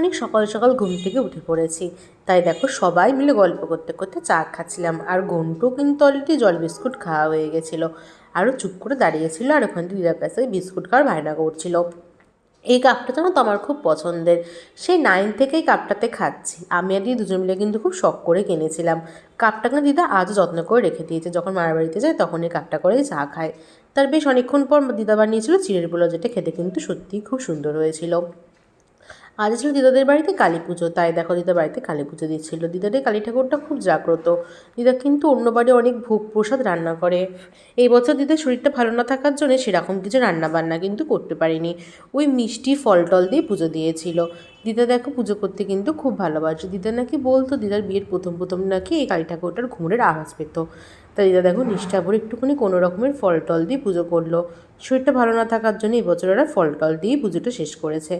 অনেক সকাল সকাল ঘুম থেকে উঠে পড়েছি। তাই দেখো সবাই মিলে গল্প করতে করতে চা খাচ্ছিলাম আর ঘন্টু কিন্তু অলরেডি জল বিস্কুট খাওয়া হয়ে গেছিল। আরও চুপ করে দাঁড়িয়েছিল আর ওখান থেকে দিদার কাছে বিস্কুট খাওয়ার বায়না করছিল। এই কাপটা জানো তো আমার খুব পছন্দের। সেই নাইন থেকেই কাপটাতে খাচ্ছি। আমি আর দিদি দুজন মিলে কিন্তু খুব শখ করে কিনেছিলাম। কাপটা কিন্তু দিদা আজও যত্ন করে রেখে দিয়েছে। যখন মামার বাড়িতে যায় তখন এই কাপটা করেই চা খায়। তার বেশ অনেকক্ষণ পর দিদা বানিয়েছিল চিড়ের পোলাও যেটা খেতে কিন্তু সত্যিই খুব সুন্দর হয়েছিল। আজ ছিল দিদাদের বাড়িতে কালী পুজো, তাই দেখো দিদার বাড়িতে কালী পুজো দিচ্ছিল। দিদাদের কালী ঠাকুরটা খুব জাগ্রত। দিদা কিন্তু অন্য বাড়ি অনেক ভোগ প্রসাদ রান্না করে। এই বছর দিদার শরীরটা ভালো না থাকার জন্য সেরকম কিছু রান্না বান্না কিন্তু করতে পারিনি। ওই মিষ্টি ফল টল দিয়ে পুজো দিয়েছিল। দিদা দেখো পুজো করতে কিন্তু খুব ভালোবাসে। দিদা নাকি বলতো, দিদার বিয়ের প্রথম প্রথম নাকি এই কালী ঠাকুরটার ঘুমরের আওয়াজ পেত। তাই দিদা দেখো নিষ্ঠা করে একটুখানি কোনো রকমের ফল টল দিয়ে পুজো করল। শরীরটা ভালো না থাকার জন্য এই বছর ওরা ফল টল দিয়ে পুজোটা শেষ করেছে।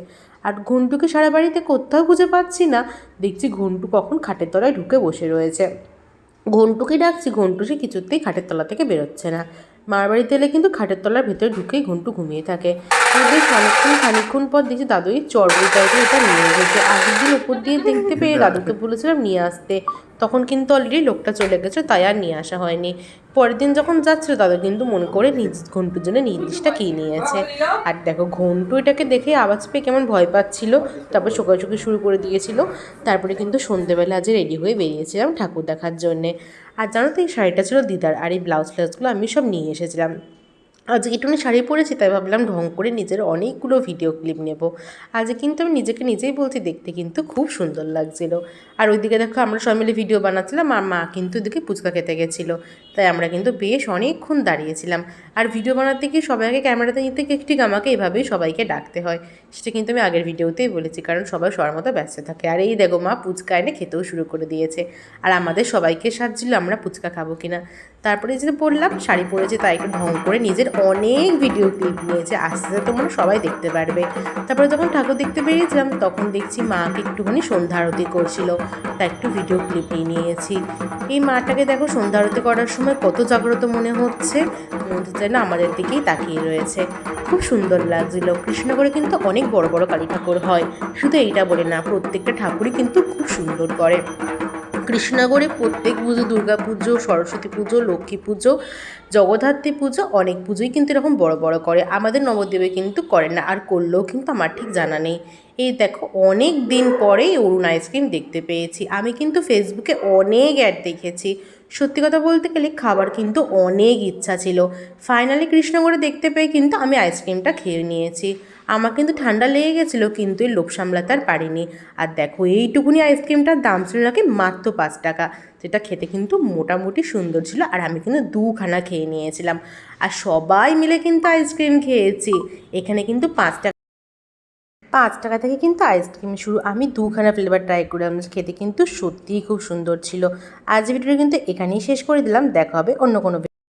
আর ঘন্টুকে সারা বাড়িতে কোথাও খুঁজে পাচ্ছি না। দেখছি ঘন্টু কখন খাটের তলায় ঢুকে বসে রয়েছে। ঘন্টুকে ডাকছি, ঘন্টু সে কিছুতেই খাটের তলা থেকে বেরোচ্ছে না। মার বাড়িতে এলে কিন্তু খাটের তলার ভেতরে ঢুকেই ঘন্টু ঘুমিয়ে থাকে। বেশ অনেকক্ষণ খানিক্ষণ পর দেখছি দাদু এই চড়বড়ি টাইপের এটা নিয়ে এসেছে। আগের দিন উপর দিয়ে দেখতে পেয়ে দাদুকে বলেছিলাম নিয়ে আসতে। তখন কিন্তু অলরেডি লোকটা চলে গেছে, তাই আর নিয়ে আসা হয়নি। পরের দিন যখন যাচ্ছিল, তাদের কিন্তু মনে করে নিজ ঘন্টুর জন্য নির্দিষ্টটা কিনে নিয়েছে। আর দেখো, ঘন্টু এটাকে দেখে আওয়াজ পেয়ে কেমন ভয় পাচ্ছিল। তারপর শোকাশুকি শুরু করে দিয়েছিল। তারপরে কিন্তু সন্ধেবেলা আজ রেডি হয়ে বেরিয়েছিলাম ঠাকুর দেখার জন্যে। আর জানো তো, এই শাড়িটা ছিল দিদার, আর এই ব্লাউজ ফ্লাউজগুলো আমি সব নিয়ে এসেছিলাম। আজকে একটুখানি শাড়ি পরেছি, তাই ভাবলাম ঢং করে নিজের অনেকগুলো ভিডিও ক্লিপ নেব। আজকে কিন্তু আমি নিজেকে নিজেই বলছি, দেখতে কিন্তু খুব সুন্দর লাগছিল। আর ওইদিকে দেখো আমরা সবাই মিলে ভিডিও বানাচ্ছিলাম, আর মা কিন্তু ওইদিকে ফুচকা খেতে গেছিল। তাই আমরা কিন্তু বেশ অনেকক্ষণ দাঁড়িয়েছিলাম। আর ভিডিও বানাতে গিয়ে সবাইকে ক্যামেরাতে নিতে ঠিক আমাকে এভাবেই সবাইকে ডাকতে হয়। সেটা কিন্তু আমি আগের ভিডিওতেই বলেছি, কারণ সবাই সবার মতো ব্যস্ত থাকে। আর এই দেখো মা ফুচকা এনে খেতেও শুরু করে দিয়েছে। আর আমাদের সবাইকে সাজছিল, আমরা ফুচকা খাব কিনা। তারপরে যে পড়লাম শাড়ি পরেছে তাই একটু ঢং করে নিজের অনেক ভিডিও ক্লিপ নিয়েছে, আস্তে আস্তে তোমরা সবাই দেখতে পারবে। তারপরে যখন ঠাকুর দেখতে বেরিয়েছিলাম, তখন দেখছি মাকে একটুখানি সন্ধ্যা আরতি করছিল, তা একটু ভিডিও ক্লিপ নিয়ে নিয়েছি। এই মাটাকে দেখো, সন্ধ্যা আরতি করার সময় কত জাগ্রত মনে হচ্ছে মনে হচ্ছে না আমাদের দিকেই তাকিয়ে রয়েছে। খুব সুন্দর লাগছিল। কৃষ্ণনগরে কিন্তু অনেক বড় বড় কালী ঠাকুর হয়। শুধু এইটা বলে না, প্রত্যেকটা ঠাকুরই কিন্তু খুব সুন্দর করে। কৃষ্ণনগরে প্রত্যেক পুজো, দুর্গা পুজো, সরস্বতী পুজো, লক্ষ্মী পুজো, জগদ্ধাত্রী পুজো অনেক পুজোই কিন্তু এরকম বড় বড় করে। আমাদের নবদ্বীপে কিন্তু করে না, আর করলেও কিন্তু আমার ঠিক জানা নেই। এই দেখো, অনেক দিন পরেই অরুণ আইসক্রিম দেখতে পেয়েছি। আমি কিন্তু ফেসবুকে অনেক অ্যাড দেখেছি। সত্যি কথা বলতে গেলে খাবার কিন্তু অনেক ইচ্ছা ছিল। ফাইনালি কৃষ্ণনগরে দেখতে পেয়ে কিন্তু আমি আইসক্রিমটা খেয়ে নিয়েছি। আমার কিন্তু ঠান্ডা লেগে গেছিল, কিন্তু এই লোভ সামলাতে আর পারিনি। আর দেখো, এইটুকুনি আইসক্রিমটার দাম ছিল নাকি মাত্র পাঁচ টাকা। যেটা খেতে কিন্তু মোটামুটি সুন্দর ছিল, আর আমি কিন্তু দুখানা খেয়ে নিয়েছিলাম। আর সবাই মিলে কিন্তু আইসক্রিম খেয়েছি। এখানে কিন্তু পাঁচ টাকা পাঁচ টাকা থেকে কিন্তু আইসক্রিম শুরু। আমি দুখানা ফ্লেভার ট্রাই করলাম, খেতে কিন্তু সত্যিই খুব সুন্দর ছিল। আজ ভিডিওটা কিন্তু এখানেই শেষ করে দিলাম। দেখা হবে অন্য কোনো